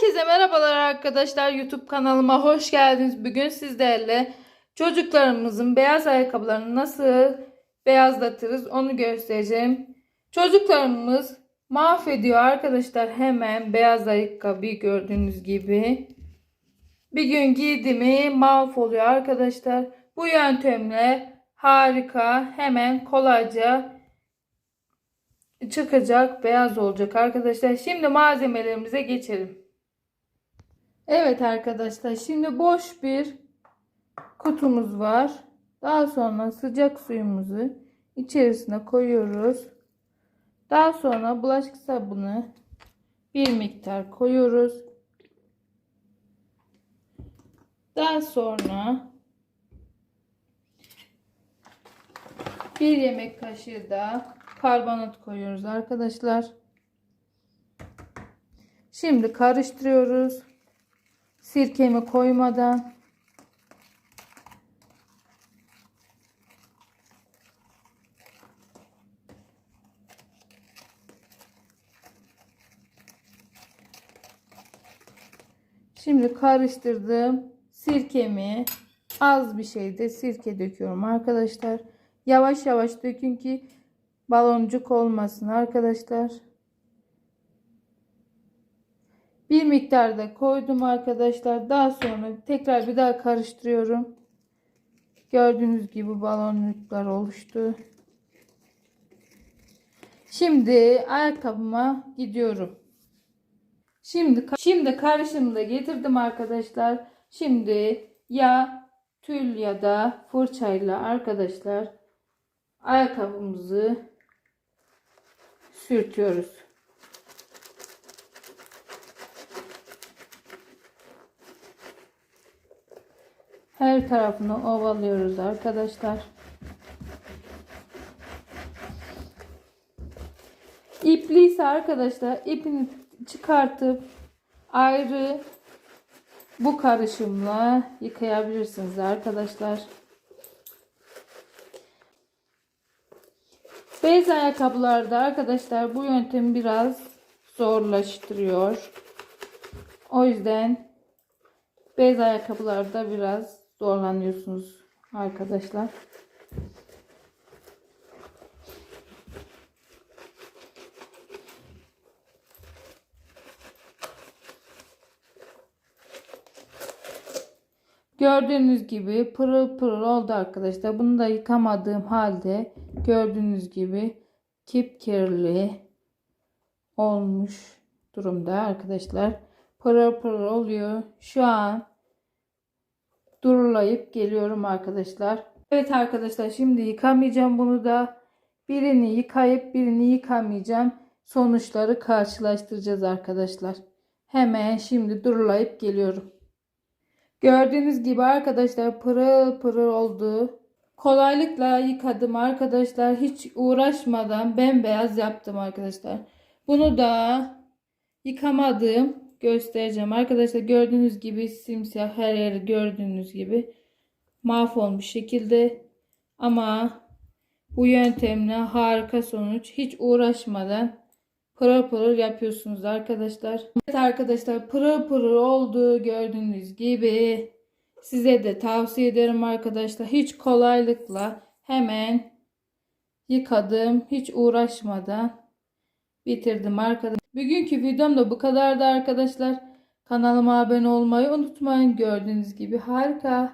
Herkese merhabalar arkadaşlar. YouTube kanalıma hoş geldiniz. Bugün sizlerle çocuklarımızın beyaz ayakkabılarını nasıl beyazlatırız onu göstereceğim. Çocuklarımız mahvediyor arkadaşlar hemen beyaz ayakkabıyı gördüğünüz gibi. Bir gün giydi mi mahvoluyor arkadaşlar. Bu yöntemle harika hemen kolayca çıkacak beyaz olacak arkadaşlar. Şimdi malzemelerimize geçelim. Evet arkadaşlar şimdi boş bir kutumuz var. Daha sonra sıcak suyumuzu içerisine koyuyoruz. Daha sonra bulaşık sabunu bir miktar koyuyoruz. Daha sonra bir yemek kaşığı da karbonat koyuyoruz arkadaşlar. Şimdi karıştırıyoruz. Sirkemi koymadan. Şimdi karıştırdım. Sirkemi az bir şeyde sirke döküyorum arkadaşlar. Yavaş yavaş dökün ki baloncuk olmasın arkadaşlar. Bir miktar da koydum arkadaşlar. Daha sonra tekrar bir daha karıştırıyorum. Gördüğünüz gibi baloncuklar oluştu. Şimdi ayakkabıma gidiyorum. Şimdi şimdi karışımı da getirdim arkadaşlar. Şimdi ya tül ya da fırçayla arkadaşlar ayakkabımızı sürtüyoruz. Her tarafını ovalıyoruz arkadaşlar. İpliyse arkadaşlar ipini çıkartıp ayrı bu karışımla yıkayabilirsiniz arkadaşlar. Bez ayakkabılarda arkadaşlar bu yöntem biraz zorlaştırıyor. O yüzden bez ayakkabılarda biraz zorlanıyorsunuz arkadaşlar. Gördüğünüz gibi pırıl pırıl oldu arkadaşlar. Bunu da yıkamadığım halde gördüğünüz gibi kipkirli olmuş durumda arkadaşlar. Pırıl pırıl oluyor. Şu an durulayıp geliyorum arkadaşlar. Evet arkadaşlar şimdi yıkamayacağım bunu da. Birini yıkayıp birini yıkamayacağım. Sonuçları karşılaştıracağız arkadaşlar. Hemen şimdi durulayıp geliyorum. Gördüğünüz gibi arkadaşlar pırıl pırıl oldu. Kolaylıkla yıkadım arkadaşlar. Hiç uğraşmadan bembeyaz yaptım arkadaşlar. Bunu da yıkamadım. Göstereceğim. Arkadaşlar gördüğünüz gibi simsiyah her yeri gördüğünüz gibi mahvolmuş şekilde. Ama bu yöntemle harika sonuç. Hiç uğraşmadan pırıl pırıl yapıyorsunuz arkadaşlar. Evet arkadaşlar pırıl pırıl oldu gördüğünüz gibi. Size de tavsiye ederim arkadaşlar. Hiç kolaylıkla hemen yıkadım. Hiç uğraşmadan bitirdim arkadaşlar. Bugünkü videom da bu kadardı arkadaşlar. Kanalıma abone olmayı unutmayın. Gördüğünüz gibi harika